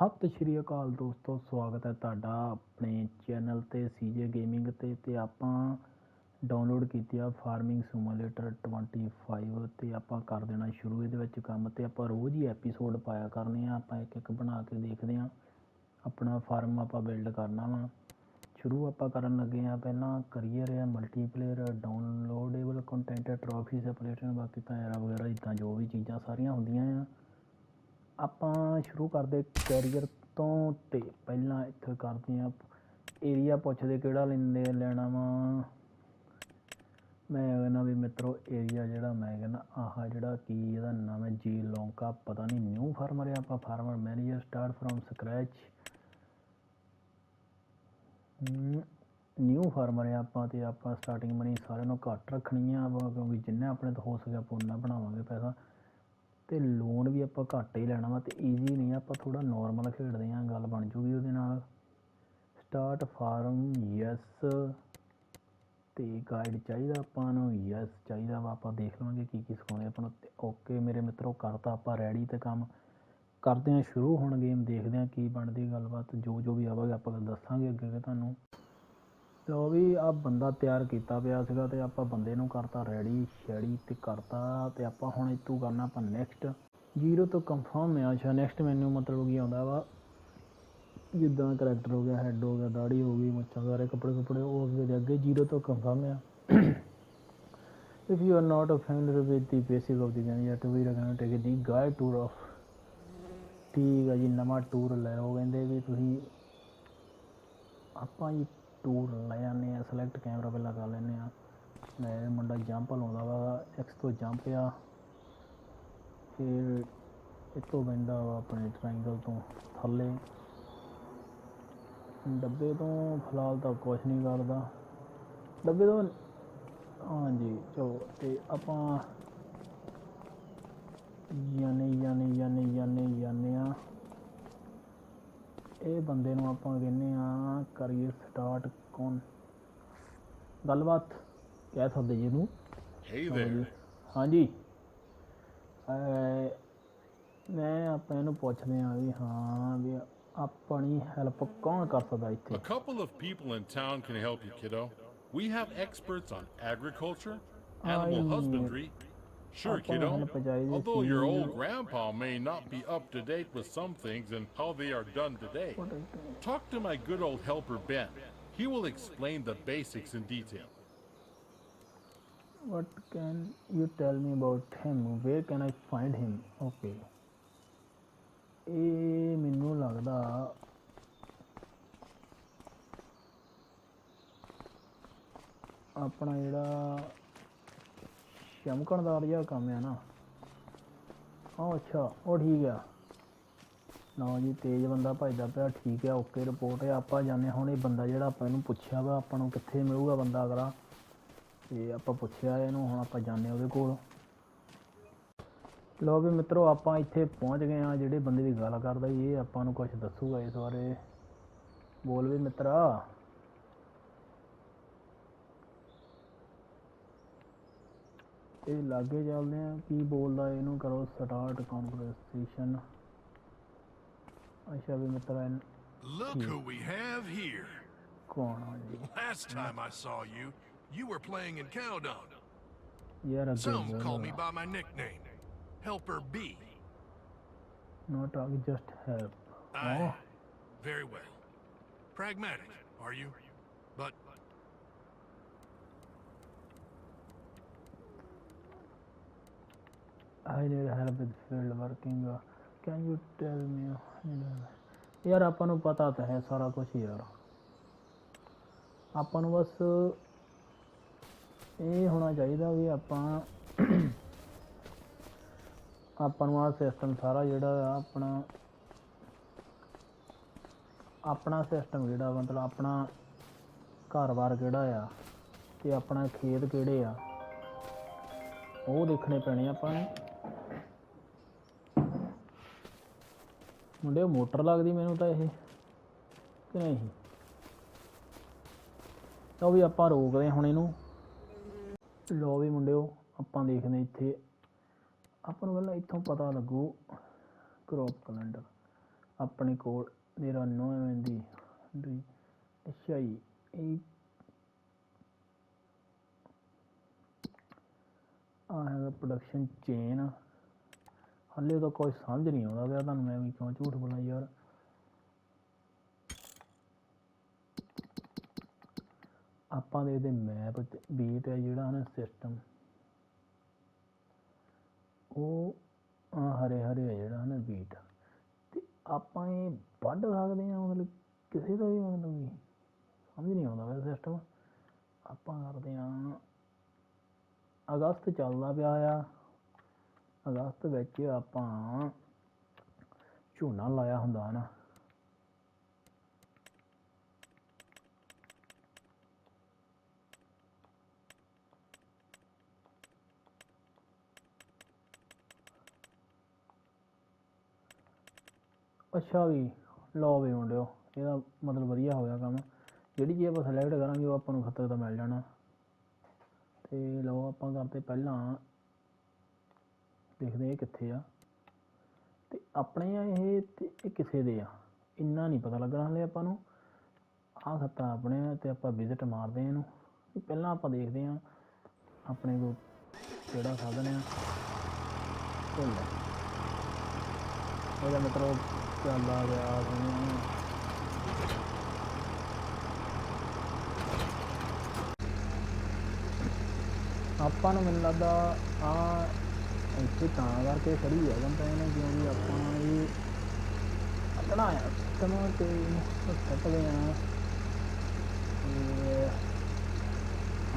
ਸਤਿ ਸ਼੍ਰੀ ਅਕਾਲ ਦੋਸਤੋ, ਸਵਾਗਤ ਹੈ ਤੁਹਾਡਾ ਆਪਣੇ ਚੈਨਲ ਤੇ ਸੀਜੇ ਗੇਮਿੰਗ ਤੇ ਤੇ ਆਪਾਂ ਡਾਊਨਲੋਡ ਕੀਤੀ ਆ ਫਾਰਮਿੰਗ ਸਿਮੂਲੇਟਰ 25 ਤੇ ਆਪਾਂ ਕਰ ਦੇਣਾ ਸ਼ੁਰੂ ਇਹਦੇ ਵਿੱਚ ਕੰਮ ਤੇ ਆਪਾਂ ਰੋਜ਼ ਹੀ ਐਪੀਸੋਡ ਪਾਇਆ ਕਰਨੇ ਆ, ਆਪਾਂ ਇੱਕ ਇੱਕ ਬਣਾ ਕੇ ਦੇਖਦੇ ਆ, ਆਪਣਾ ਫਾਰਮ ਆਪਾਂ ਬਿਲਡ ਕਰਨਾ ਵਾ। ਸ਼ੁਰੂ ਆਪਾਂ ਕਰਨ ਲੱਗੇ ਆ ਪਹਿਲਾਂ ਕਰੀਅਰ ਆ ਮਲਟੀਪਲੇਅਰ ਡਾਊਨਲੋਡੇਬਲ ਕੰਟੈਂਟ ਟਰੋਫੀ ਸੈਪਰੇਟਨ ਬਾਕੀ ਤਾਂ ਐਰਾ ਵਗੈਰਾ ਇਦਾਂ ਜੋ ਵੀ ਚੀਜ਼ਾਂ ਸਾਰੀਆਂ ਹੁੰਦੀਆਂ ਆ। ਆਪਾਂ ਸ਼ੁਰੂ ਕਰਦੇ ਕੈਰੀਅਰ ਤੋਂ ਤੇ ਪਹਿਲਾਂ ਇੱਥੇ ਕਰਦੇ ਆ ਏਰੀਆ ਪੁੱਛਦੇ ਕਿਹੜਾ ਲੈਂਦੇ ਲੈਣਾ ਵਾ। ਮੈਂ ਕਹਿੰਦਾ ਵੀ ਮਿੱਤਰੋ ਏਰੀਆ ਜਿਹੜਾ ਮੈਂ ਕਹਿੰਦਾ, ਆਹ ਜਿਹੜਾ ਕੀ ਇਹਦਾ ਨਾਮ ਹੈ, ਜੀ ਲੌਂਕਾ। ਪਤਾ ਨਹੀਂ ਨਿਊ ਫਾਰਮਰ ਹੈ ਆਪਾਂ farmer manager start from scratch new farmer ਹੈ ਆਪਾਂ ਤੇ ਆਪਾਂ ਸਟਾਰਟਿੰਗ ਮਨੀ ਸਾਰਿਆਂ ਨੂੰ ਘੱਟ ਰੱਖਣੀ ਆ ਵਾ ਕਿਉਂਕਿ ਜਿੰਨੇ ਆਪਣੇ ਤੋਂ ਹੋ ਸਕੇ ਆਪਾਂ ਉਨਾ ਬਣਾਵਾਂਗੇ ਪੈਸਾ। ਤੇ ਲੋਨ ਵੀ ਆਪਾਂ ਘੱਟ ਹੀ ਲੈਣਾ ਵਾ ਤੇ ਈਜ਼ੀ ਨਹੀਂ ਆਪਾਂ ਥੋੜਾ ਨਾਰਮਲ ਖੇਡਦੇ ਆਂ ਗੱਲ ਬਣ ਜੂਗੀ ਉਹਦੇ ਨਾਲ। ਸਟਾਰਟ ਫਾਰਮ ਯੈਸ ਤੇ ਗਾਈਡ ਚਾਹੀਦਾ ਆਪਾਂ ਨੂੰ ਯੈਸ ਚਾਹੀਦਾ ਵਾ, ਆਪਾਂ ਦੇਖ ਲਵਾਂਗੇ ਕੀ ਕੀ ਸਿਖਾਉਂਦੇ ਆਪਾਂ ਨੂੰ। ਓਕੇ ਮੇਰੇ ਮਿੱਤਰੋ, ਕਰਤਾ ਆਪਾਂ ਰੈਡੀ ਤੇ ਕੰਮ। ਕਰਦੇ ਆਂ ਸ਼ੁਰੂ, ਹੁਣ ਗੇਮ ਦੇਖਦੇ ਆਂ ਕੀ ਬਣਦੀ ਗੱਲਬਾਤ, ਜੋ ਜੋ ਵੀ ਆਵਾਂਗੇ ਆਪਾਂ ਦੱਸਾਂਗੇ ਅੱਗੇ ਅੱਗੇ ਤੁਹਾਨੂੰ। ਤੇ ਉਹ ਵੀ ਆ ਬੰਦਾ ਤਿਆਰ ਕੀਤਾ ਪਿਆ ਸੀਗਾ ਤੇ ਆਪਾਂ ਬੰਦੇ ਨੂੰ ਕਰਤਾ ਰੈਡੀ ਸ਼ੈਡੀ ਤੇ ਕਰਤਾ ਤੇ ਆਪਾਂ ਹੁਣ ਇਤੋਂ ਕਰਨਾ ਆਪਾਂ ਨੈਕਸਟ ਜ਼ੀਰੋ ਤੋਂ ਕਨਫਰਮ ਹੈ ਅੱਛਾ ਨੈਕਸਟ ਮੈਨੂ ਮਤਲਬ ਕੀ ਆਉਂਦਾ ਵਾ, ਜਿੱਦਾਂ ਕਰੈਕਟਰ ਹੋ ਗਿਆ ਹੈੱਡ ਹੋ ਗਿਆ, ਦਾੜੀ ਹੋ ਗਈ, ਮੁੱਛਾਂ ਸਾਰੇ ਕੱਪੜੇ ਕੱਪੜੇ, ਉਹ ਅੱਗੇ ਅੱਗੇ ਜ਼ੀਰੋ ਤੋਂ ਕਨਫਰਮ ਆ। If you are not familiar with the basic of the game you have to be recommended to take the guide tour of, ਠੀਕ ਆ ਜੀ, ਨਵਾਂ ਟੂਰ ਲੈ ਉਹ ਕਹਿੰਦੇ ਵੀ ਤੁਸੀਂ ਆਪਾਂ ਜੀ ਟੂਰ ਲੈ ਜਾਂਦੇ ਆ ਸਿਲੈਕਟ ਕੈਮਰਾ ਪਹਿਲਾਂ ਕਰ ਲੈਂਦੇ ਆ। ਮੈਂ ਮੁੰਡਾ ਜੰਪ ਲਾਉਂਦਾ ਵਾ ਐਕਸ ਤੋਂ ਜੰਪ ਆ। ਫਿਰ ਇਤੋਂ ਬੰਦਾ ਵਾ ਆਪਣੇ ਟ੍ਰਾਇੰਗਲ ਤੋਂ ਥੱਲੇ। ਡੱਬੇ ਤੋਂ ਫਿਲਹਾਲ ਤਾਂ ਕੁਛ ਨਹੀਂ ਕਰਦਾ। ਡੱਬੇ ਤੋਂ, ਹਾਂਜੀ, ਚਲੋ, ਤੇ ਆਪਾਂ ਯਾਨੀ ਯਾਨੀ ਯਾਨੀ ਯਾਨੀ ਯਾਨੀ ਆ। ਇਹ ਬੰਦੇ ਨੂੰ ਆਪਾਂ ਕਹਿੰਦੇ ਆ ਕਰੀਏ ਸਟਾਰਟ ਕੌਣ ਗੱਲਬਾਤ ਕਹਿ ਸਕਦੇ ਜੀ Hey ਹਾਂਜੀ there. ਹਾਂਜੀ ਮੈਂ ਆਪਾਂ ਇਹਨੂੰ ਪੁੱਛਦੇ ਆ ਵੀ ਹਾਂ ਵੀ ਆਪਣੀ ਹੈਲਪ ਕੌਣ ਕਰ ਸਕਦਾ ਇੱਥੇ A couple of people in town can help you, kiddo. We have experts on agriculture, animal husbandry. Sure, ਆਪਾਂ kiddo. help ਚਾਹੀਦੀ Although your C. old grandpa may not be up to date with some things and how they are done today. Talk to my good old helper Ben. He will explain the basics in detail. What can you tell me about him? Where can I find him? Okay. ਇਹ ਮੈਨੂੰ ਲੱਗਦਾ ਆਪਣਾ ਜਿਹੜਾ ਚਮਕਣਦਾਰ ਜਿਹਾ ਕੰਮ ਆ ਨਾ। ਉਹ ਅੱਛਾ ਉਹ ਠੀਕ ਆ। ਨਾ ਜੀ ਤੇਜ਼ ਬੰਦਾ ਭਜਦਾ ਪਿਆ ਠੀਕ ਆ ਓਕੇ ਰਿਪੋਰਟ ਹੈ ਆਪਾਂ ਜਾਣੇ ਹੁਣ ਇਹ ਬੰਦਾ ਜਿਹੜਾ ਆਪਾਂ ਇਹਨੂੰ ਪੁੱਛਿਆ ਵਾ ਆਪਾਂ ਨੂੰ ਕਿੱਥੇ ਮਿਲੂਗਾ ਬੰਦਾ ਅਗਲਾ। ਤੇ ਆਪਾਂ ਪੁੱਛਿਆ ਇਹਨੂੰ ਹੁਣ ਆਪਾਂ ਜਾਣੇ ਉਹਦੇ ਕੋਲ। ਲੋ ਵੀ ਮਿੱਤਰੋ ਆਪਾਂ ਇੱਥੇ ਪਹੁੰਚ ਗਏ ਆ ਜਿਹੜੇ ਬੰਦੇ ਦੀ ਗੱਲ ਕਰਦਾ ਸੀ, ਇਹ ਆਪਾਂ ਨੂੰ ਕੁਝ ਦੱਸੂਗਾ ਇਸ ਬਾਰੇ। ਬੋਲ ਵੀ ਮਿੱਤਰਾ। ਇਹ ਲਾਗੇ ਚੱਲਦੇ ਆ ਕੀ ਬੋਲਦਾ ਇਹਨੂੰ ਕਰੋ ਸਟਾਰਟ ਕਨਵਰਸੇਸ਼ਨ ਅੱਛਾ ਵੀ ਮਿੱਤਰਾ ਇਹ Look who we have here. ਕੌਣ ਆ ਜੀ Last time I saw you, you were playing in Cowdon. ਯਾਰ ਅੱਗੇ Some call me ਬੋਲ by my nickname, Helper B. Not ਆ just help Aye. Very well. Pragmatic, are you? But I need help with field working. uh, Can you ਯਾਰ ਆਪਾਂ ਨੂੰ ਪਤਾ ਤਾਂ ਹੈ ਸਾਰਾ ਕੁਝ ਯਾਰ ਆਪਾਂ ਨੂੰ ਬਸ ਇਹ ਹੋਣਾ ਚਾਹੀਦਾ ਵੀ ਆਪਾਂ ਆਪਾਂ ਨੂੰ ਆ ਸਿਸਟਮ ਸਾਰਾ ਜਿਹੜਾ ਆ ਆਪਣਾ ਆਪਣਾ ਸਿਸਟਮ ਜਿਹੜਾ ਮਤਲਬ ਆਪਣਾ ਘਰ-ਬਾਰ ਕਿਹੜਾ ਆ ਤੇ ਆਪਣਾ ਖੇਤ ਕਿਹੜੇ ਆ ਉਹ ਦੇਖਣੇ ਪੈਣੇ ਆ ਆਪਾਂ ਨੂੰ ਮੁੰਡੇ ਮੋਟਰ ਲੱਗਦੀ ਮੈਨੂੰ ਤਾਂ ਇਹ। ਕਿ ਨਹੀਂ? ਤਾਂ ਵੀ ਆਪਾਂ ਰੋਕਦੇ ਹਾਂ ਹੁਣ ਇਹਨੂੰ। ਲਓ ਵੀ ਮੁੰਡਿਓ, ਆਪਾਂ ਦੇਖਦੇ ਹਾਂ ਇੱਥੇ। ਆਪਾਂ ਨੂੰ ਪਹਿਲਾਂ ਇੱਥੋਂ ਪਤਾ ਲੱਗੂ ਕ੍ਰੌਪ ਕੈਲੰਡਰ ਆਪਣੇ ਕੋਲ 99 ਦੀ ਦੀ ਅੱਛਾ ਜੀ, ਇਹ ਆ ਹੈਗਾ ਪ੍ਰੋਡਕਸ਼ਨ ਚੇਨ ਹਾਲੇ ਤਾਂ ਕੋਈ ਸਮਝ ਨਹੀਂ ਆਉਂਦਾ ਪਿਆ ਤੁਹਾਨੂੰ, ਮੈਂ ਵੀ ਕਿਉਂ ਝੂਠ ਬੋਲਾਂ ਯਾਰ। ਆਪਾਂ ਦੇ ਇਹਦੇ ਮੈਪ ਬੀਟ ਹੈ ਜਿਹੜਾ ਨਾ ਸਿਸਟਮ ਉਹ, ਆਹ ਹਰੇ ਹਰੇ ਹੈ ਜਿਹੜਾ ਨਾ ਬੀਟ ਤੇ ਆਪਾਂ ਇਹ ਵੱਢ ਸਕਦੇ ਹਾਂ, ਮਤਲਬ ਕਿਸੇ ਦਾ ਵੀ ਮਤਲਬ ਵੀ ਸਮਝ ਨਹੀਂ ਆਉਂਦਾ ਵੈਸੇ ਸਿਸਟਮ ਆਪਾਂ ਕਰਦੇ ਹਾਂ, ਅਗਸਤ ਚੱਲਦਾ ਪਿਆ ਆ। ਅਗਸਤ ਵਿੱਚ ਆਪਾਂ ਝੋਨਾ ਲਾਇਆ ਹੁੰਦਾ ਨਾ। ਅੱਛਾ ਵੀ, ਲਓ ਵੀ ਮੁੰਡਿਓ, ਇਹਦਾ ਮਤਲਬ ਵਧੀਆ ਹੋ ਗਿਆ ਕੰਮ। ਜਿਹੜੀ ਚੀਜ਼ ਆਪਾਂ ਸਿਲੈਕਟ ਕਰਾਂਗੇ ਉਹ ਆਪਾਂ ਨੂੰ ਖਤਰ ਤਾਂ ਮਿਲ ਜਾਣਾ। ਤੇ ਲਓ ਆਪਾਂ ਕਰਦੇ ਪਹਿਲਾਂ ਦੇਖਦੇ ਇਹ ਕਿੱਥੇ ਆ। ਤੇ ਆਪਣੇ ਆ ਇਹ ਤੇ ਇਹ ਕਿਸੇ ਦੇ ਆ। ਇੰਨਾ ਨਹੀਂ ਪਤਾ ਲੱਗਣਾ ਹਲੇ ਆਪਾਂ ਨੂੰ। ਆਹ ਖੱਤਾ ਆਪਣੇ ਆ ਤੇ ਆਪਾਂ ਵਿਜ਼ਿਟ ਮਾਰਦੇ ਆ ਇਹਨੂੰ। ਪਹਿਲਾਂ ਆਪਾਂ ਦੇਖਦੇ ਆ ਆਪਣੇ ਕੋਲ ਕਿਹੜਾ ਸਾਧਨ ਆ। ਭੁੱਲ ਉਹਦਾ ਮਤਲਬ ਚੱਲਦਾ ਗਿਆ ਸੁਣਿਆ ਆਪਾਂ ਨੂੰ ਮੈਨੂੰ ਲੱਗਦਾ ਆ ਇੱਥੇ ਤਾਂ ਕਰਕੇ ਖੜੀ ਹੈ ਜੰਪਾ ਇਹਨੇ ਕਿਉਂਕਿ ਆਪਾਂ ਇਹ ਆਪਣਾ ਆ ਸਿਸਟਮ ਤੇ ਸੱਟਦੇ ਆ।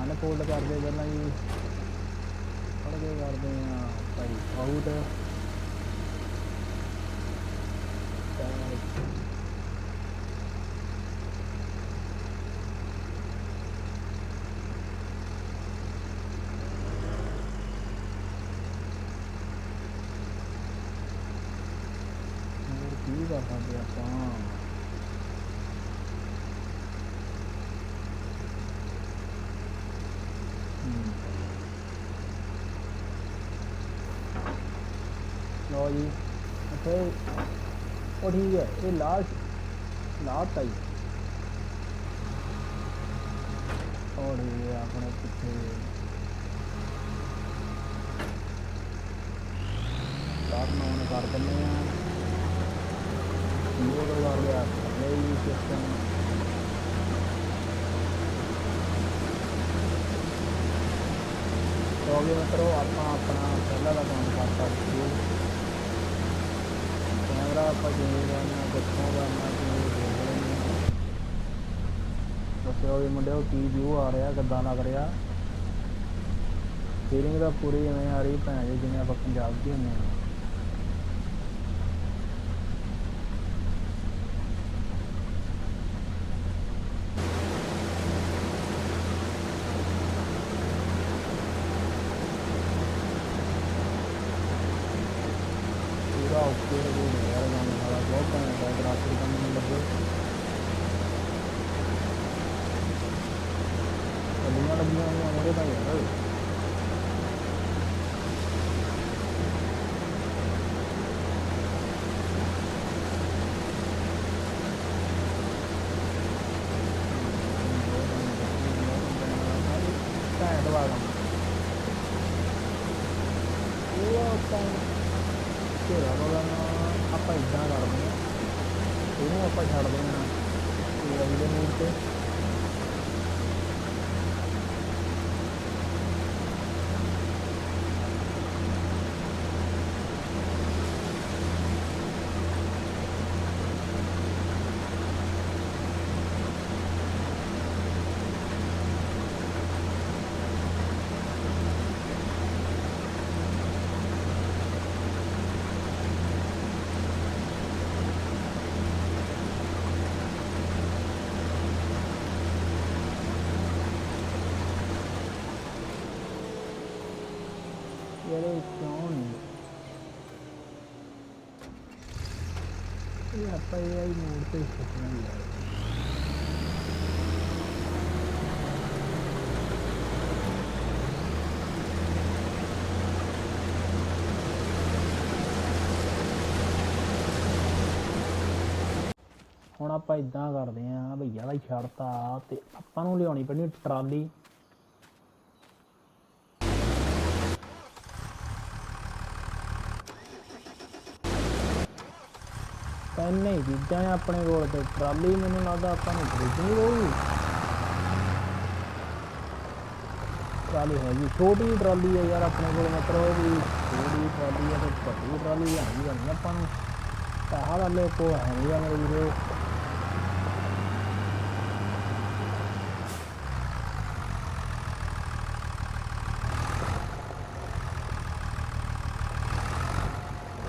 ਅਨਫੋਲਡ ਕਰਦੇ ਪਹਿਲਾਂ ਜੀ ਫੜ ਕੇ ਕਰਦੇ ਆ ਭਾਈ ਆਊਟ ਹੋਰ ਕੀ ਕਰ ਸਕਦੇ ਆਪਾਂ ਹਮ। ਲਓ ਜੀ ਇੱਥੇ ਉਹ ਠੀਕ ਹੈ, ਇਹ ਲਾਲ ਲਾਲ ਤਾਈ ਔਰ ਇਹ ਆਪਣੇ ਕਿੱਥੇ ਲਾਲ ਨੂੰ ਕਰ ਦਿੰਦੇ ਆ। ਲੋਡ ਕਰ ਲਿਆ, ਲੈ ਜੀ ਸਿਸਟਮ ਹੋ ਗਿਆ ਮਿੱਤਰੋ, ਆਪਾਂ ਆਪਣਾ ਪਹਿਲਾਂ ਦਾ ਕੰਮ ਕਰਤਾ ਸ਼ੁਰੂ ਕੈਮਰਾ ਆਪਾਂ ਜਿਵੇਂ ਕਰਨਾ ਕਿੱਥੋਂ ਕਰਨਾ ਕਿਵੇਂ ਦੇਖ ਲੈਂਦੇ ਹਾਂ ਦੱਸਿਓ ਵੀ ਮੁੰਡਿਓ ਕੀ ਵਿਊ ਆ ਰਿਹਾ, ਕਿੱਦਾਂ ਲੱਗ ਰਿਹਾ। ਫੀਲਿੰਗ ਤਾਂ ਪੂਰੀ ਐਵੇਂ ਆ ਰਹੀ, ਭੈਣ ਜੀ, ਜਿਵੇਂ ਆਪਾਂ ਪੰਜਾਬ ਦੇ ਹੁੰਦੇ ਹਾਂ ਪੂਰਾ ਓਕੇ ਹੋ ਗਿਆ ਯਾਰ ਗਾਣਾ ਵਾਲਾ ਬਹੁਤ ਘੈਂਟ ਹੈ ਗ੍ਰਾਫਿਕ ਕੰਮ ਨੂੰ ਲੱਗੇ ਗੱਡੀਆਂ ਲੱਗੀਆਂ ਹੋਈਆਂ ਉਹਦੇ ਤਾਂ ਯਾਰ ਘੈਂਟ ਵਾਲਾ ਉਹ ਆਪਾਂ ਘੇਰਾ ਬੋਲਣਾ ਆਪਾਂ ਇਦਾਂ ਕਰਦੇ ਹਾਂ ਇਹਨੂੰ ਆਪਾਂ ਛੱਡਦੇ ਹਾਂ ਇਹ ਦੇ ਮੂਡ ਤੇ ਯਾਰ ਇਹ ਕਿਉਂ ਨਹੀਂ ਇਹ ਆਪਾਂ ਇਹ ਆਈ ਮੋਡ ਤੇ। ਸਿੱਖਣਾ ਯਾਰ ਹੁਣ ਆਪਾਂ ਇਦਾਂ ਕਰਦੇ ਆਂ ਭਈਆ ਦਾ ਹੀ ਛੱਡਤਾ ਤੇ ਆਪਾਂ ਨੂੰ ਲਿਆਉਣੀ ਪੈਣੀ ਟਰਾਲੀ। ਇੰਨੇ ਹੀ ਚੀਜ਼ਾਂ ਆ ਆਪਣੇ ਕੋਲ ਤੇ ਟਰਾਲੀ ਮੈਨੂੰ ਲੱਗਦਾ ਆਪਾਂ ਨੂੰ ਖਰੀਦਣੀ ਪਊਗੀ। ਟਰਾਲੀ ਹੈਗੀ, ਛੋਟੀ ਟਰਾਲੀ ਹੈ ਯਾਰ ਆਪਣੇ ਕੋਲ, ਮਤਲਬ ਵੀ ਛੋਟੀ ਟਰਾਲੀ ਹੈ ਤੇ ਵੱਡੀ ਟਰਾਲੀ ਹੈਗੀ ਨਹੀਂ ਆਪਾਂ ਨੂੰ। ਪੈਸਾ ਵਾਲੇ ਕੋ ਹੈ ਨਹੀਂ ਆ ਮੇਰੇ ਵੀਰੋ।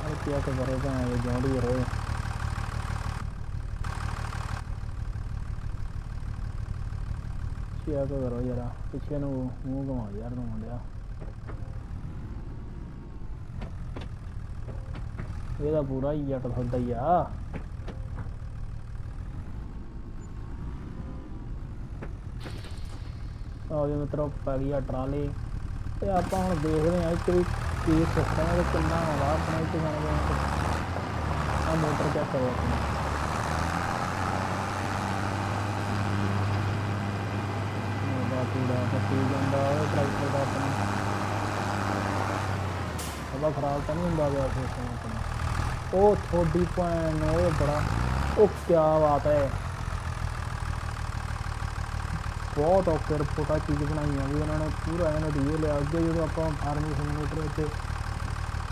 ਅਰੇ ਕੀ ਕਰ ਰਹੇ ਭਾਵੇਂ ਰਹੇ। ਚੈੱਕ ਕਰੋ ਜਰਾ ਪਿੱਛੇ ਨੂੰ ਮੂੰਹ ਘੁਮਾ ਯਾਰ ਨੂੰ ਮੁੰਡਿਆ। ਇਹਦਾ ਪੂਰਾ ਹੀ ਜੱਟ ਹੁੰਦਾ ਹੀ ਆ। ਆਹ ਜੀ ਮਿੱਤਰੋ ਪੈ ਗਈ ਆ ਟਰਾਲੀ। ਤੇ ਆਪਾਂ ਹੁਣ ਦੇਖਦੇ ਆ ਇੱਕ ਵੀ ਕੀ ਸਿਸਟਮ ਹੈ ਕਿੰਨਾ ਆਉਂਦਾ ਆਪਣੇ ਇੱਥੇ ਜਾਣ ਦੇ। ਆ ਮੋਟਰ ਚੈੱਕ ਕਰੋ ਆਪਣੀ ਉਹਦਾ ਪੂਰਾ ਕੱਟੀ ਜਾਂਦਾ, ਉਹ ਟਰੈਕਟਰ ਦਾ ਆਪਣਾ। ਉਹਦਾ ਖਰਾਬ ਤਾਂ ਨਹੀਂ ਹੁੰਦਾ ਗਿਆ ਸਿਸਟਮ ਆਪਣਾ। ਉਹ ਥੋੜੀ ਭੈਣ, ਉਹ ਬੜਾ, ਉਹ ਕੀ ਬਾਤ ਹੈ। ਬਹੁਤ ਔਖੇ ਰਿਪੋਰਟਾਂ ਚੀਜ਼ ਬਣਾਈ ਆ ਵੀ ਉਹਨਾਂ ਨੇ, ਪੂਰਾ ਇਹਨਾਂ ਡੀਏ ਲਿਆ। ਅੱਗੇ ਜਦੋਂ ਆਪਾਂ ਫਾਰਮਿੰਗ ਸਿਮੂਲੇਟਰ ਵਿੱਚ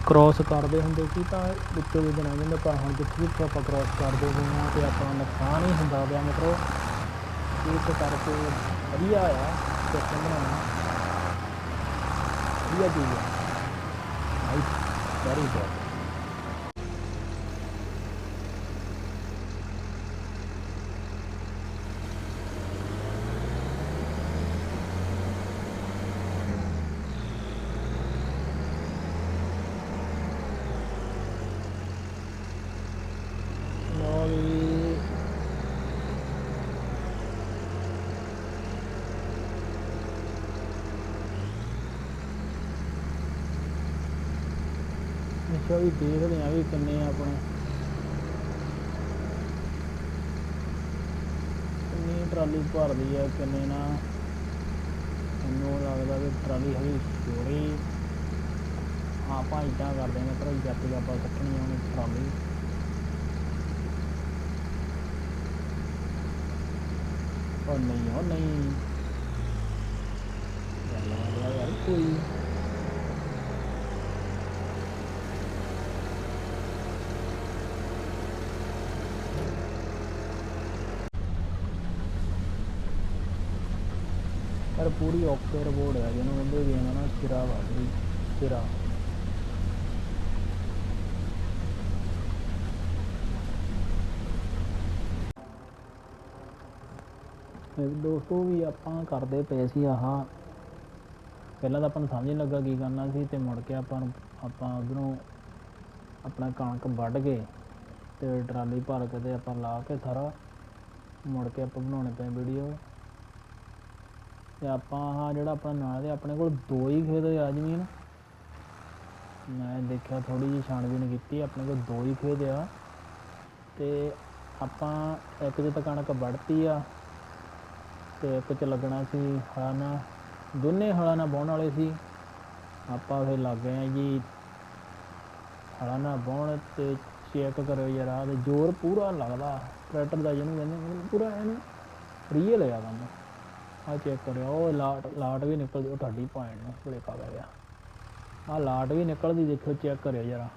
ਕ੍ਰਾਸ ਕਰਦੇ ਹੁੰਦੇ ਸੀ ਤਾਂ ਵਿੱਚੋਂ ਵੀ ਬਣਾ ਜਾਂਦੇ ਪਰ ਹੁਣ ਜਿੱਥੇ ਜਿੱਥੇ ਆਪਾਂ ਕ੍ਰਾਸ ਕਰਦੇ ਪਏ ਹਾਂ ਤੇ ਆਪਣਾ ਨੁਕਸਾਨ ਹੀ ਹੁੰਦਾ ਪਿਆ ਮਤਲਬ ਇਸ ਕਰਕੇ ਵਧੀਆ ਆ। ਸਿਸਟਮ ਬਣਾਉਣਾ ਵਧੀਆ ਚੀਜ਼ ਹੈ ਨਾਈਸ ਵੈਰੀ ਗੁੱਡ ਲਓ ਵੀ ਅੱਛਾ ਵੀ ਦੇਖਦੇ ਆ ਵੀ ਕਿੰਨੇ ਆ ਆਪਣੇ। ਕਿੰਨੀ ਟਰਾਲੀ ਭਰਦੀ ਆ, ਕਿੰਨੇ ਨਾ। ਮੈਨੂੰ ਲੱਗਦਾ ਵੀ ਟਰਾਲੀ ਹੈਗੀ ਛੋੜੀ ਆਪਾਂ ਇਦਾਂ ਕਰਦੇ ਹਾਂ ਪਰ ਜੱਟ ਦੀ ਆਪਾਂ ਕੱਟਣੀ ਆ ਉਹਨੂੰ ਟਰਾਲੀ। ਉਹ ਨਹੀਂ ਉਹ ਨਹੀਂ ਯਾਰ ਯਾਰ ਕੋਈ ਪਰ ਪੂਰੀ ਓਕੇ ਹੈ ਜਿਹਨੂੰ ਕਹਿੰਦੇ ਵੀ ਨਾ ਸਿਰਾ ਵਾਲੀ, ਸਿਰਾ। ਦੋਸਤੋ ਵੀ ਆਪਾਂ ਕਰਦੇ ਪਏ ਸੀ ਆਹ। ਪਹਿਲਾਂ ਤਾਂ ਆਪਾਂ ਨੂੰ ਸਮਝ ਨਹੀਂ ਲੱਗਾ ਕੀ ਕਰਨਾ ਸੀ, ਤੇ ਮੁੜ ਕੇ ਆਪਾਂ ਨੂੰ, ਆਪਾਂ ਉਧਰੋਂ ਆਪਣਾ ਕਣਕ ਵੱਢ ਕੇ ਤੇ ਟਰਾਲੀ ਭਰ ਕੇ ਤੇ ਆਪਾਂ ਲਾ ਕੇ ਸਾਰਾ ਮੁੜ ਕੇ ਆਪਾਂ ਬਣਾਉਣੇ ਪਏ ਵੀਡੀਓ। ਤੇ ਆਪਾਂ ਆਹ ਜਿਹੜਾ ਆਪਣਾ ਨਾਲ ਦੇ ਆਪਣੇ ਕੋਲ ਦੋ ਹੀ ਖੇਤ ਆ ਜ਼ਮੀਨ ਮੈਂ ਦੇਖਿਆ ਥੋੜੀ ਜਿਹੀ ਛਾਣਬੀਣ ਕੀਤੀ, ਆਪਣੇ ਕੋਲ ਦੋ ਹੀ ਖੇਤ ਆ। ਤੇ ਆਪਾਂ ਇੱਕ 'ਚ ਤਾਂ ਕਣਕ ਵੱਢਤੀ ਆ ਤੇ ਇੱਕ 'ਚ ਲੱਗਣਾ ਸੀ ਹਲਾਨਾ। ਦੋਨੇ ਹਲਾਨਾ ਵਾਹੁਣ ਵਾਲੇ ਸੀ। ਆਪਾਂ ਫਿਰ ਲੱਗ ਗਏ ਆ ਜੀ ਹਲਾਨਾ ਵਾਹੁਣ ਤੇ ਚੈੱਕ ਕਰੋ ਯਾਰ, ਆਹ ਤੇ ਜ਼ੋਰ ਪੂਰਾ ਲੱਗਦਾ। ਟਰੈਕਟਰ ਦਾ ਜਿਹਨੂੰ ਕਹਿੰਦੇ ਮਤਲਬ ਪੂਰਾ ਇਹਨੂੰ ਰੀਅਲ ਆ ਕੰਮ। ਆ ਚੈੱਕ ਕਰਿਓ, ਉਹ ਲਾਟ ਲਾਟ ਵੀ ਨਿਕਲਦੀ, ਉਹ ਤੁਹਾਡੀ ਪੁਆਇੰਟ ਨੂੰ ਭੁਲੇਖਾ ਪੈ ਗਿਆ। ਆ ਲਾਟ ਵੀ ਨਿਕਲਦੀ ਦੇਖੋ ਚੈੱਕ ਕਰਿਓ ਜਰਾ।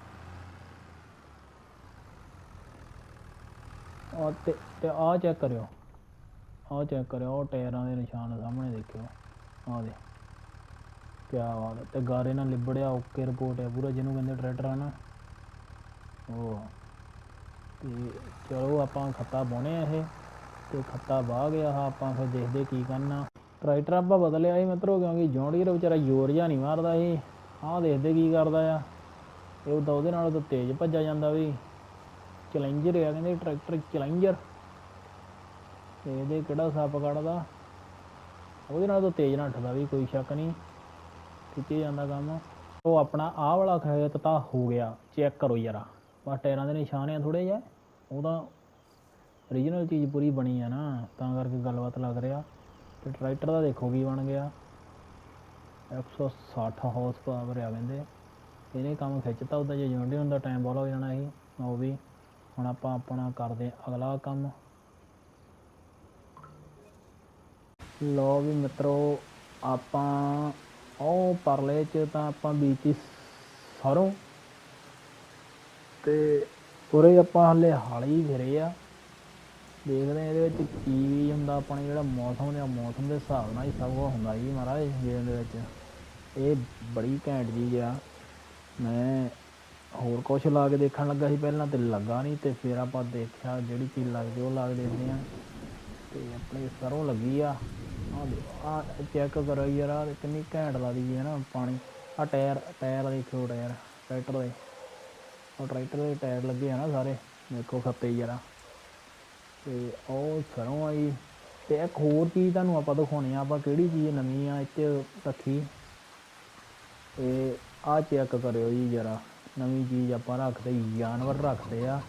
ਆ ਤੇ ਤੇ ਆ ਚੈੱਕ ਕਰਿਓ। ਆਹ ਚੈੱਕ ਕਰਿਓ ਉਹ ਟਾਇਰਾਂ ਦੇ ਨਿਸ਼ਾਨ ਸਾਹਮਣੇ ਦੇਖਿਓ। ਆਹ ਦੇ ਕਿਆ ਬਾਤ ਹੈ। ਤੇ ਗਾਰੇ ਨਾਲ ਲਿਬੜਿਆ ਓਕੇ ਰਿਪੋਰਟ ਹੈ, ਪੂਰਾ ਜਿਹਨੂੰ ਕਹਿੰਦੇ ਟਰੈਕਟਰ ਆ ਨਾ। ਉਹ, ਤੇ ਚਲੋ ਆਪਾਂ ਖੱਤਾ ਪਾਉਣੇ ਆ ਇਹ। ਤੇ ਖੱਤਾ ਵਾਹ ਗਿਆ ਹਾਂ ਆਪਾਂ ਫਿਰ ਦੇਖਦੇ ਕੀ ਕਰਨਾ। ਟਰੈਕਟਰ ਆਪਾਂ ਬਦਲਿਆ ਸੀ ਮਿੱਤਰੋ ਕਿਉਂਕਿ ਜੌਂਡੀਅਰ ਵਿਚਾਰਾ ਜ਼ੋਰ ਜਿਹਾ ਨਹੀਂ ਮਾਰਦਾ ਸੀ। ਆਹ ਦੇਖਦੇ ਕੀ ਕਰਦਾ ਆ। ਇਹ ਤਾਂ ਉਹਦੇ ਨਾਲ ਤਾਂ ਤੇਜ਼ ਭੱਜਾ ਜਾਂਦਾ ਵੀ। ਚੈਲੰਜਰ ਆ ਕਹਿੰਦੇ ਟਰੈਕਟਰ ਚੈਲੰਜਰ। ਤੇ ਇਹਦੇ ਕਿਹੜਾ ਸੱਪ ਕੱਢਦਾ? ਉਹਦੇ ਨਾਲ ਤਾਂ ਤੇਜ਼ ਨੱਠਦਾ ਵੀ, ਕੋਈ ਸ਼ੱਕ ਨਹੀਂ। ਖਿੱਚੇ ਜਾਂਦਾ ਕੰਮ। ਉਹ ਆਪਣਾ ਆਹ ਵਾਲਾ ਖੇਤ ਤਾਂ ਹੋ ਗਿਆ। ਚੈੱਕ ਕਰੋ ਯਾਰਾ ਬਸ ਟਾਇਰਾਂ ਦੇ ਨਿਸ਼ਾਨ ਆ ਥੋੜੇ ਜਿਹਾ। ਤਾਂ ਓਰੀਜਨਲ ਚੀਜ਼ ਪੂਰੀ ਬਣੀ ਆ ਨਾ, ਤਾਂ ਕਰਕੇ ਗੱਲਬਾਤ ਲੱਗ ਰਿਹਾ। ਤੇ ਟਰੈਕਟਰ ਦਾ ਦੇਖੋ ਕੀ ਬਣ ਗਿਆ। 160 ਹਾਰਸ ਪਾਵਰ ਆ ਕਹਿੰਦੇ। ਇਹਨੇ ਕੰਮ ਖਿੱਚਤਾ ਉਹਦਾ ਜੇ ਜੁੰਡੇ ਹੁੰਦਾ ਟਾਈਮ ਬਹੁਤ ਹੋ ਜਾਣਾ ਸੀ, ਉਹ ਵੀ। ਹੁਣ ਆਪਾਂ ਆਪਣਾ ਕਰਦੇ ਹਾਂ ਅਗਲਾ ਕੰਮ। ਲੋ ਵੀ ਮਿੱਤਰੋ, ਆਪਾਂ ਉਹ ਪਰਲੇ ਚ ਤਾਂ ਆਪਾਂ ਬੀਤੀ ਸਰੋਂ। ਤੇ ਉਰੇ ਆਪਾਂ ਹਲੇ ਹਾਲੀ ਫਿਰੇ ਆ। ਦੇਖਦੇ ਹਾਂ ਇਹਦੇ ਵਿੱਚ ਕੀ ਹੁੰਦਾ ਆਪਣੇ ਜਿਹੜਾ ਮੌਸਮ ਦੇ ਮੌਸਮ ਦੇ ਹਿਸਾਬ ਨਾਲ ਹੀ ਸਭ ਕੁਝ ਹੁੰਦਾ ਜੀ ਮਹਾਰਾਜ ਗੇਮ ਦੇ ਵਿੱਚ। ਇਹ ਬੜੀ ਘੈਂਟ ਚੀਜ਼ ਆ। ਮੈਂ ਹੋਰ ਕੁਛ ਲਾ ਕੇ ਦੇਖਣ ਲੱਗਾ ਸੀ ਪਹਿਲਾਂ ਤੇ ਲੱਗਾ ਨਹੀਂ ਤੇ ਫਿਰ ਆਪਾਂ ਦੇਖਿਆ ਜਿਹੜੀ ਚੀਜ਼ ਲੱਗਦੀ ਉਹ ਲਾ ਕੇ ਦੇਖਦੇ ਆ ਤੇ ਆਪਣੇ ਸਰੋਂ ਲੱਗੀ ਆ। ਆ ਚੈੱਕ ਕਰੋ ਯਾਰ, ਆਹ ਕਿੰਨੀ ਘੈਂਟ ਲੱਗਦੀ ਹੈ ਨਾ ਪਾਣੀ। ਆ ਟਾਇਰ ਟਾਇਰ ਦੇਖੋ ਟਾਇਰ, ਟਰੈਕਟਰ ਦੇ ਉਹ ਟਰੈਕਟਰ ਦੇ ਟਾਇਰ ਲੱਗੇ ਆ ਨਾ ਸਾਰੇ। ਦੇਖੋ ਖੱਤੇ ਯਾਰ। ਤੇ ਉਹ ਸਰੋਂ ਆ ਜੀ ਤੇ ਇੱਕ ਹੋਰ ਚੀਜ਼ ਤੁਹਾਨੂੰ ਆਪਾਂ ਦਿਖਾਉਣੀ ਆ, ਆਪਾਂ ਕਿਹੜੀ ਚੀਜ਼ ਨਵੀਂ ਆ ਇੱਥੇ ਰੱਖੀ ਤੇ ਆ ਚੈੱਕ ਕਰਿਓ ਜੀ ਜਰਾ, ਨਵੀਂ ਚੀਜ਼ ਆਪਾਂ ਰੱਖਦੇ, ਜਾਨਵਰ ਰੱਖਦੇ ਆ।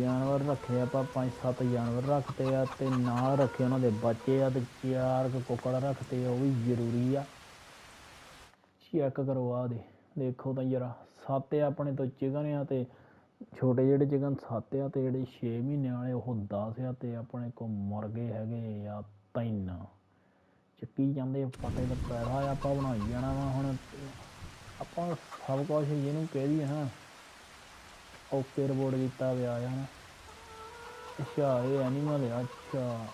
ਜਾਨਵਰ ਰੱਖੇ ਆਪਾਂ ਪੰਜ ਸੱਤ ਜਾਨਵਰ ਰੱਖਦੇ ਆ ਤੇ ਨਾਲ ਰੱਖੇ ਉਹਨਾਂ ਦੇ ਬੱਚੇ ਆ ਤੇ ਚਾਰ ਕੁੱਕੜ ਰੱਖਦੇ ਆ, ਉਹ ਵੀ ਜ਼ਰੂਰੀ ਆ। ਚੈੱਕ ਕਰੋ ਆ ਦੇ, ਦੇਖੋ ਤਾਂ ਜਰਾ, ਸੱਤ ਆਪਣੇ ਤੋਂ ਚਿਕਨ ਆ ਤੇ ਛੋਟੇ ਜਿਹੜੇ ਚਿਕਨ ਸੱਤ ਆ ਤੇ ਜਿਹੜੇ 6 ਮਹੀਨੇ ਵਾਲੇ ਉਹ 10 ਆ ਤੇ ਆਪਣੇ ਕੋਲ ਮੁਰਗੇ ਹੈਗੇ ਆ ਤਿੰਨ। ਚੱਕੀ ਜਾਂਦੇ ਫਟੇ ਦਾ ਪੈਸਾ ਆਪਾਂ ਬਣਾਈ ਜਾਣਾ ਵਾ ਹੁਣ। ਆਪਾਂ ਸਭ ਕੁਝ ਇਹਨੂੰ ਕਹਿ ਦਈਏ ਨਾ, ਓਕੇ ਰਿਪੋਰਟ ਕੀਤਾ ਵਿਆ ਆ ਨਾ ਅੱਛਾ, ਇਹ ਐਨੀਮਲ ਆ, ਅੱਛਾ।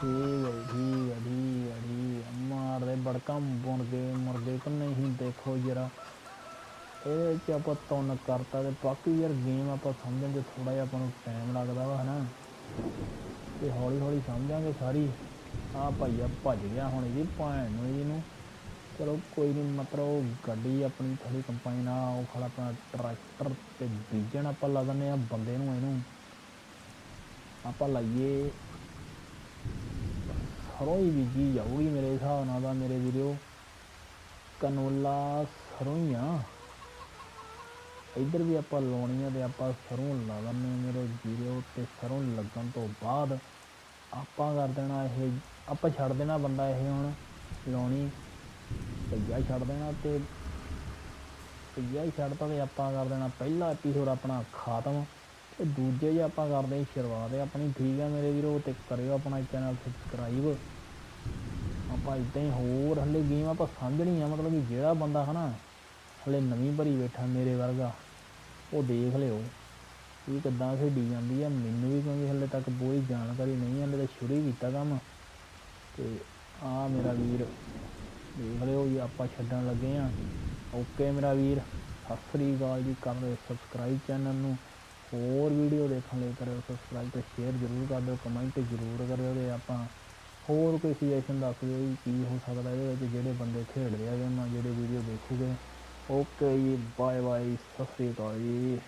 ਠੀਕ ਹੈ ਠੀਕ ਹੈ ਠੀਕ ਹੈ ਮਾਰਦੇ ਬੜਕਾ ਮੁਰਗੇ ਮੁਰਗੇ ਕਿ ਨਹੀਂ ਦੇਖੋ ਜਰਾ। ਇਹਦੇ ਵਿੱਚ ਆਪਾਂ ਤੁਨ ਕਰਤਾ ਤੇ ਬਾਕੀ ਯਾਰ ਗੇਮ ਆਪਾਂ ਸਮਝਣ 'ਚ ਥੋੜਾ ਜਿਹਾ ਆਪਾਂ ਨੂੰ ਟਾਈਮ ਲੱਗਦਾ ਵਾ, ਹਨਾ? ਤੇ ਹੌਲੀ ਹੌਲੀ ਸਮਝਾਂਗੇ ਸਾਰੀ। ਆ ਭਾਈਆ ਭੱਜ ਗਿਆ ਹੁਣ ਇਹਦੀ, ਭੈਣ ਨੂੰ ਇਹਨੂੰ। ਚਲੋ ਕੋਈ ਨਹੀਂ ਮਤਲਬ ਗੱਡੀ ਆਪਣੀ ਥੋੜੀ ਕੰਪਨੀ ਨਾਲ ਉਹ ਖੜਾ ਆਪਣਾ ਟਰੈਕਟਰ ਤੇ ਬੀਜਣ ਆਪਾਂ ਲਾ ਦਿੰਦੇ ਆ ਬੰਦੇ ਨੂੰ ਇਹਨੂੰ। ਆਪਾਂ ਲਾਈਏ। ਸਰੋਂ ਹੀ ਬੀਜੀ ਜਾਊਗੀ ਮੇਰੇ ਹਿਸਾਬ ਨਾਲ ਤਾਂ ਮੇਰੇ ਵੀਰੋ। ਕਨੋਲਾ ਸਰੋਂ ਆ। ਇੱਧਰ ਵੀ ਆਪਾਂ ਲਾਉਣੀ ਆ ਤੇ ਆਪਾਂ ਸਰੋਂ ਲਾ ਦਿੰਦੇ ਹਾਂ ਮੇਰੇ ਵੀਡੀਓ ਤੇ ਸਰੋਂ ਲੱਗਣ ਤੋਂ ਬਾਅਦ ਆਪਾਂ ਕਰ ਦੇਣਾ ਇਹ, ਆਪਾਂ ਛੱਡ ਦੇਣਾ ਬੰਦਾ ਇਹ ਹੁਣ ਲਾਉਣੀ ਭਈਆ ਛੱਡ ਦੇਣਾ ਤੇ ਭਈਆ ਹੀ ਛੱਡਤਾ ਤੇ ਆਪਾਂ ਕਰ ਦੇਣਾ ਪਹਿਲਾ ਐਪੀਸੋਡ ਆਪਣਾ ਖਾਤਮ ਤੇ ਦੂਜੇ ਜੇ ਆਪਾਂ ਕਰਦੇ ਹਾਂ ਸ਼ੁਰੂਆਤ ਹੈ ਆਪਣੀ ਠੀਕ ਹੈ ਮੇਰੇ ਵੀਰੋ ਤੇ ਕਰਿਓ ਆਪਣਾ ਚੈਨਲ ਸਬਸਕ੍ਰਾਈਬ ਆਪਾਂ ਇਦਾਂ ਹੀ ਹੋਰ ਹਲੇ ਗੇਮ ਆਪਾਂ ਸਮਝਣੀ ਆ ਮਤਲਬ ਕਿ ਜਿਹੜਾ ਬੰਦਾ ਹਨਾ ਹਲੇ ਨਵੀਂ ਭਰੀ ਬੈਠਾ ਮੇਰੇ ਵਰਗਾ। ਉਹ ਦੇਖ ਲਿਓ ਇਹ ਕਿੱਦਾਂ ਖੇਡੀ ਜਾਂਦੀ ਆ। ਮੈਨੂੰ ਵੀ ਕਿਉਂਕਿ ਹਲੇ ਤੱਕ ਪੂਰੀ ਜਾਣਕਾਰੀ ਨਹੀਂ ਹੈ, ਹਲੇ ਤਾਂ ਸ਼ੁਰੂ ਹੀ ਕੀਤਾ ਕੰਮ। ਤੇ ਆ ਮੇਰਾ ਵੀਰ ਦੇਖ ਲਿਓ ਜੀ ਆਪਾਂ ਛੱਡਣ ਲੱਗੇ ਆ। ਓਕੇ ਮੇਰਾ ਵੀਰ ਸਤਿ ਸ੍ਰੀ ਅਕਾਲ ਜੀ। ਕਰ ਲਿਓ ਸਬਸਕ੍ਰਾਈਬ ਚੈਨਲ ਨੂੰ। ਹੋਰ ਵੀਡੀਓ ਦੇਖਣ ਲਈ ਕਰਿਓ ਸਬਸਕ੍ਰਾਈਬ ਤੇ ਸ਼ੇਅਰ ਜ਼ਰੂਰ ਕਰ ਦਿਓ ਕਮੈਂਟ ਜ਼ਰੂਰ ਕਰਿਓ ਤੇ ਆਪਾਂ ਹੋਰ ਕੋਈ ਸੁਜੈਸ਼ਨ ਦੱਸ ਦਿਓ ਜੀ ਕੀ ਹੋ ਸਕਦਾ ਇਹਦੇ ਵਿੱਚ ਜਿਹੜੇ ਬੰਦੇ ਖੇਡਦੇ ਰਹੇ ਆ ਉਹਨਾਂ ਜਿਹੜੇ ਵੀਡੀਓ ਦੇਖੂਗੇ। ਓਕੇ ਜੀ ਬਾਏ ਬਾਏ ਸਤਿ ਸ੍ਰੀ ਅਕਾਲ ਜੀ